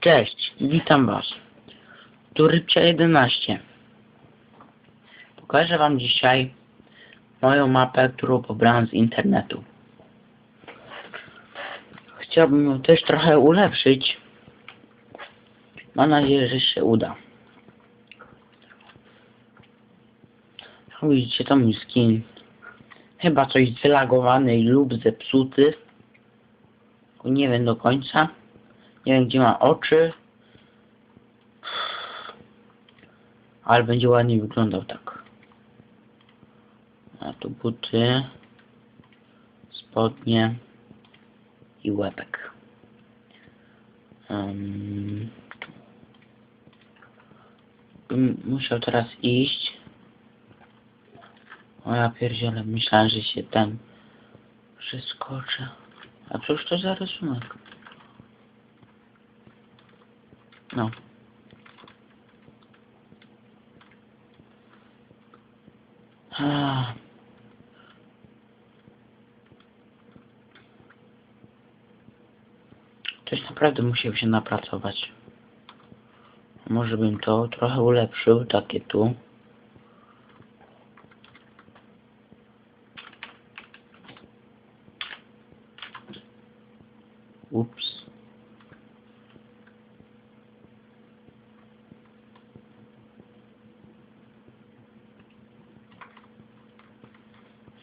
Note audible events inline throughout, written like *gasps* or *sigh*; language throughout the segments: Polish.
Cześć, witam Was. Tu Rybcia 11. Pokażę Wam dzisiaj moją mapę, którą pobrałem z internetu. Chciałbym ją też trochę ulepszyć. Mam nadzieję, że się uda. Widzicie, to mój skin. Chyba coś wylagowany lub zepsuty. Nie wiem do końca. Nie wiem gdzie ma oczy. Ale będzie ładnie wyglądał tak. A tu buty. Spodnie. I łebek. Um, musiał teraz iść. O ja pierdzielę, myślałem, że się ten przeskoczę. A cóż to za rysunek? No. Coś naprawdę musiał się napracować. Może bym to trochę ulepszył, takie tu. Ups.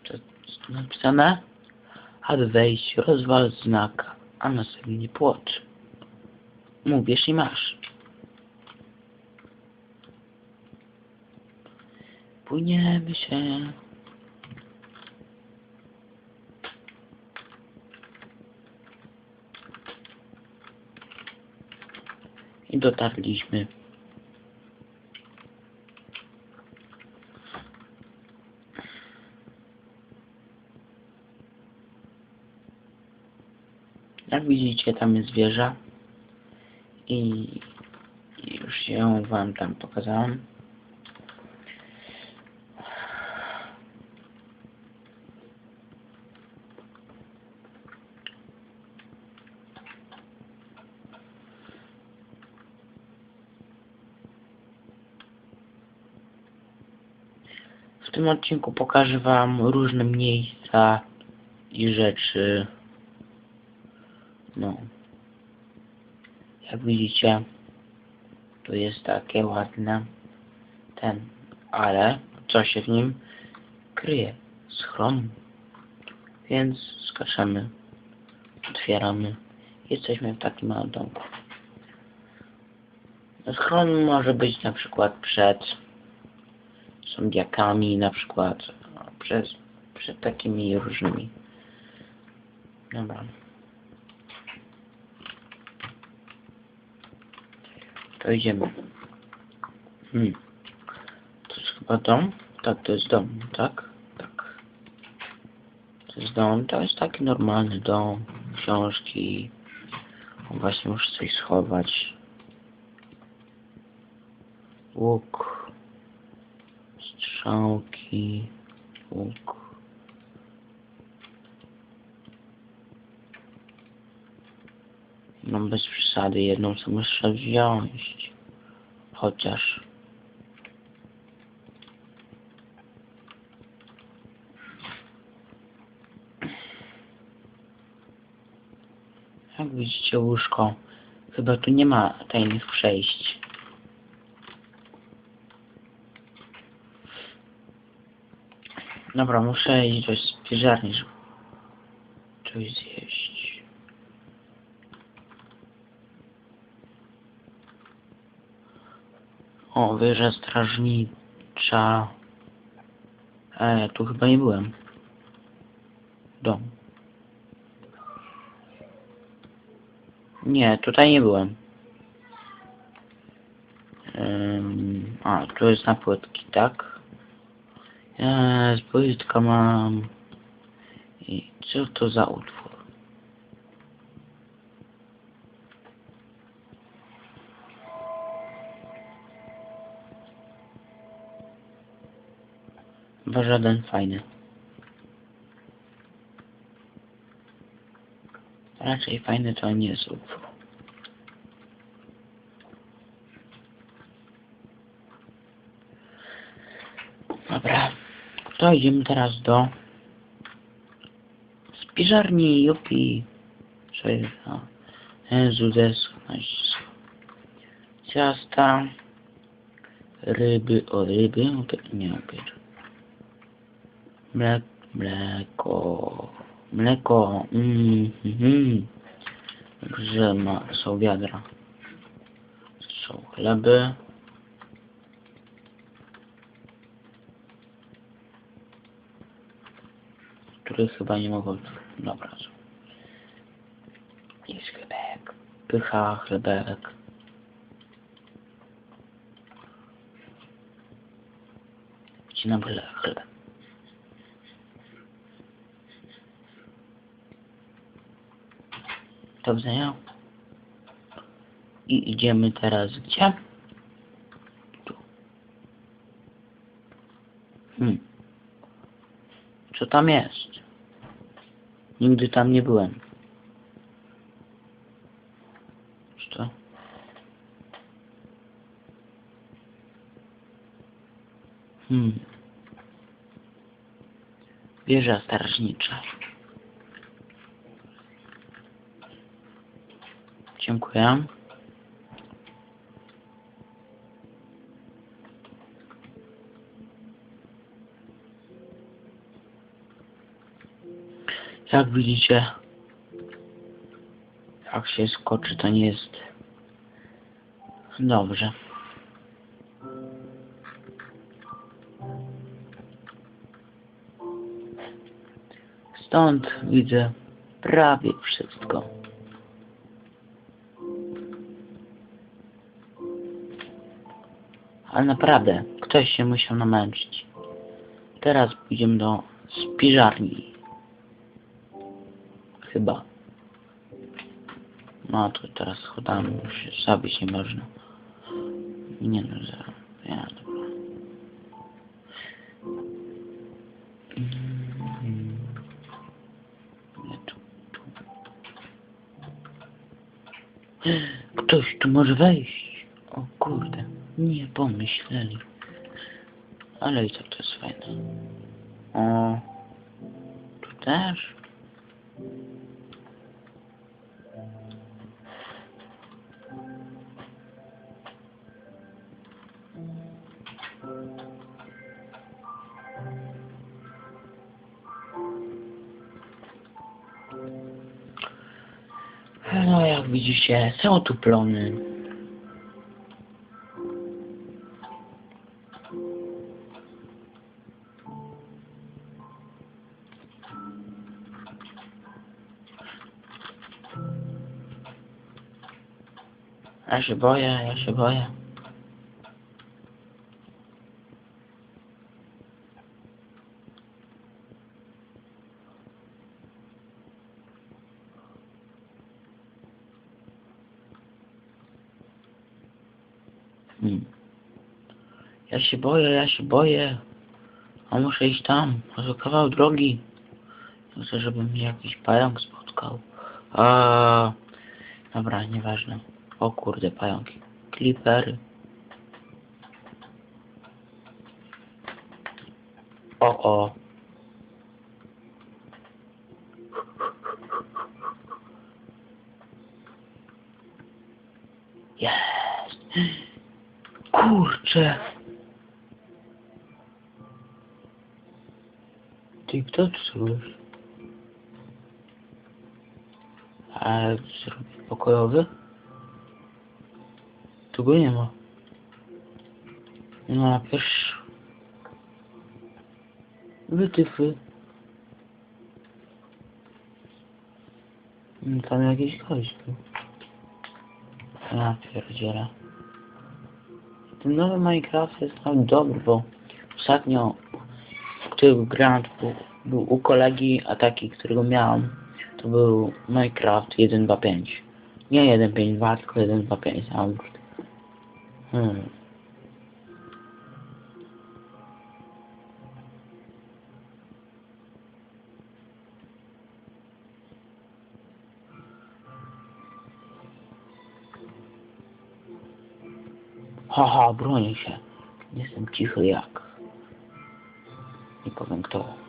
To napisane? Aby wejść, rozwal znak, a następnie płot. Mówisz i masz. Płyniemy się. I dotarliśmy. Jak widzicie, tam jest wieża. I już ją wam tam pokazałem. W tym odcinku pokażę wam różne miejsca i rzeczy. No. Jak widzicie, tu jest takie ładne ten, ale co się w nim kryje? Schron. Więc skaczemy, otwieramy. Jesteśmy w takim małym domku. Schron może być na przykład przed zombiakami, na przykład przez, przed takimi różnymi. Dobra. To idziemy. Hmm. To jest chyba dom? Tak, to jest dom, tak? Tak. To jest dom, to jest taki normalny dom. Książki. Właśnie muszę coś schować. Łuk. Strzałki. Łuk. No bez przesady, jedną co muszę wziąć. Chociaż. Jak widzicie łóżko, chyba tu nie ma tajnych przejść. Dobra, muszę iść do spiżarni, żeby coś zjeść. O, wieża strażnicza. E, tu chyba nie byłem. Dom. Nie, tutaj nie byłem. Ym, a, tu jest na płytki, tak? Jest, płytka mam. I co to za utwór? Bo żaden fajny. Raczej fajny to nie jest UFO. Dobra, to idziemy teraz do spiżarni Yupi. Czyli to zudeskność. Ciasta, ryby, o ryby, nie opieram. Mle, mleko. Mleko. Mm, mm. Także ma, są wiadra. Są chleby. Których chyba nie mogą... Dobra. Jest chlebek. Pycha, chlebek. Wcinam chleb. chleb. Widzenia. I idziemy teraz gdzie? Tu. Hmm. Co tam jest? Nigdy tam nie byłem. Co? Hmm. Wieża strażnicza. Dziękuję. Jak widzicie, jak się skoczy, to nie jest dobrze. Stąd widzę prawie wszystko. Ale naprawdę, ktoś się musiał namęczyć. Teraz pójdziemy do spiżarni. Chyba. No tu teraz schodami już zabić nie można. Nie no, za... Ja, dobra. Nie, tu, tu. Ktoś tu może wejść. Nie pomyśleli. Ale i tak to jest fajne. O, tu też. No jak widzicie, są tu plony. Ja się boję, ja się boję. Hmm. Ja się boję, ja się boję. A muszę iść tam, może kawał drogi. Chcę, żeby mnie jakiś pająk spotkał. A, dobra, nieważne. O kurde, pająki. Klipery. O, o. Jest. Kurczę. Ty kto zrobisz? A zrobić pokojowy? Tu go nie ma. No pierwszy. Wytyfy. Tam jakiś gość był. Ja pierdzielę. Ten nowy Minecraft jest nawet dobry, bo ostatnio, w którego grałem, był, był u kolegi, a taki, którego miałem, to był Minecraft 1.2.5. Nie 1.5.2, tylko 1.2.5. a Hmm. Haha, bronię się. Jestem cichy jak. powiem kto.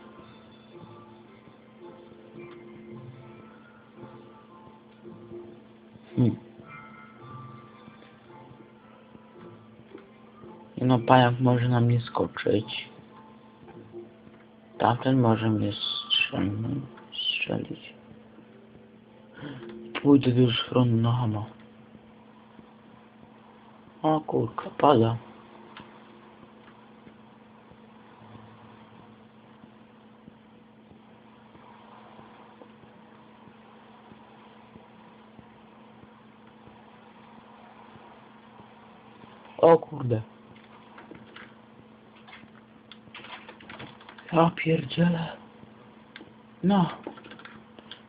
No pajak może na mnie skoczyć. Tamten może mnie strzelić. Pójdę do schronu na hama. O kurka, pada. O kurde. Ja. No.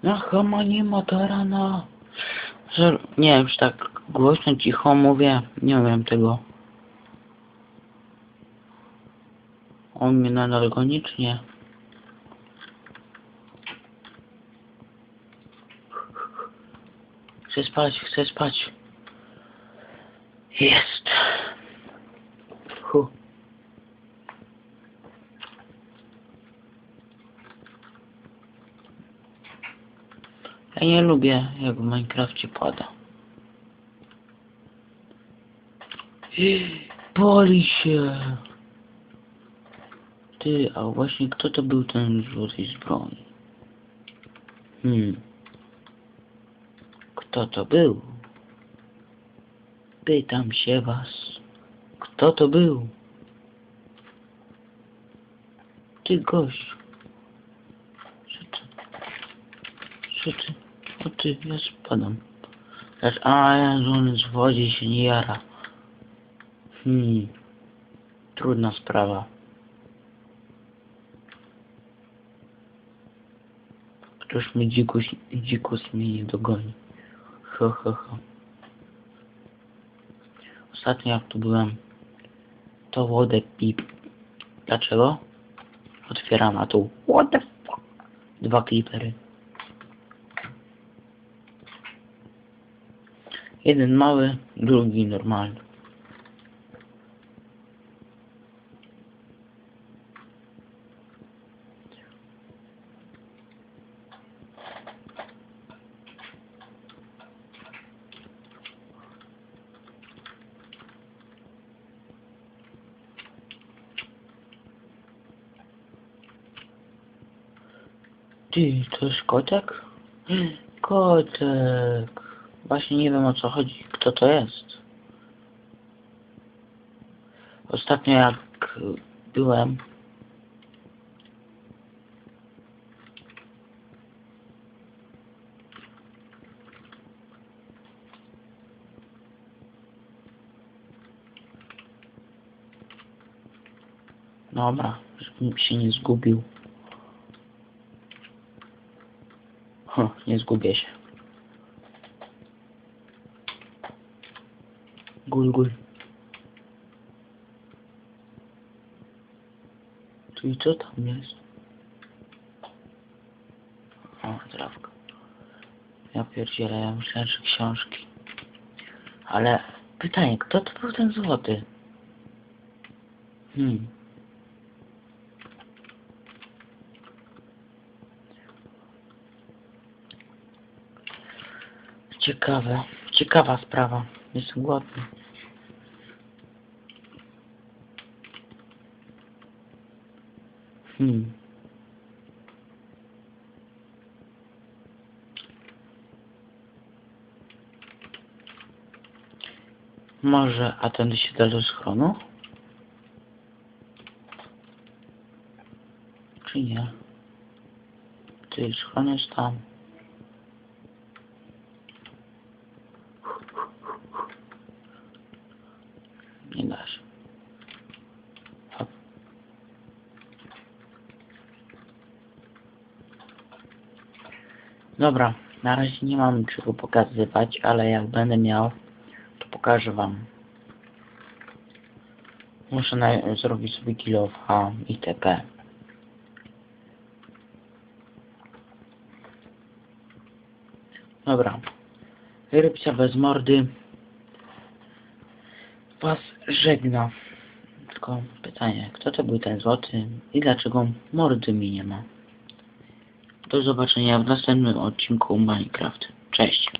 Na chama nie ma tarana. Nie wiem, czy tak głośno, cicho mówię. Nie wiem tego. On mnie nadal goni, czy nie? Chcę spać, chcę spać. Jest. Hu. Ja nie lubię, jak w Minecrafcie pada. Pali się. Ty, a właśnie kto to był ten złoty z broni? Hmm. Kto to był? Pytam się was. Kto to był? Ty gość. Co ty? Co ty? O ty, ja spadam. A on z wodzie się nie jara. Hmm. Trudna sprawa. Ktoś mi dzikus, dzikus mnie nie dogoni. Ho, ho, ho. Ostatnio jak tu byłem, to wodę pip. Dlaczego? Otwieram, a tu what the fuck? Dwa klipery. Jeden mały, drugi normalny. Ty, to jest kotek? *gasps* Kotek. Właśnie nie wiem o co chodzi. Kto to jest? Ostatnio jak byłem... Dobra, żebym się nie zgubił. Huh, nie zgubię się. Gul, gul. Tu i co tam jest? O, trawka. Ja pierdzielę, ja myślałem, że książki. Ale pytanie, kto to był ten złoty? Hmm. Ciekawe, ciekawa sprawa. Jestem głodny. Hmm. Może, a tędy się da do schronu? Czy nie? Ty, schron jest tam. Nie da się. Hop. Dobra, na razie nie mam czego pokazywać, ale jak będę miał, to pokażę wam. Muszę zrobić sobie kilofa itp. Dobra. Rybcia bez mordy was żegna. Tylko pytanie, kto to był ten złoty i dlaczego mordy mi nie ma. Do zobaczenia w następnym odcinku Minecraft. Cześć.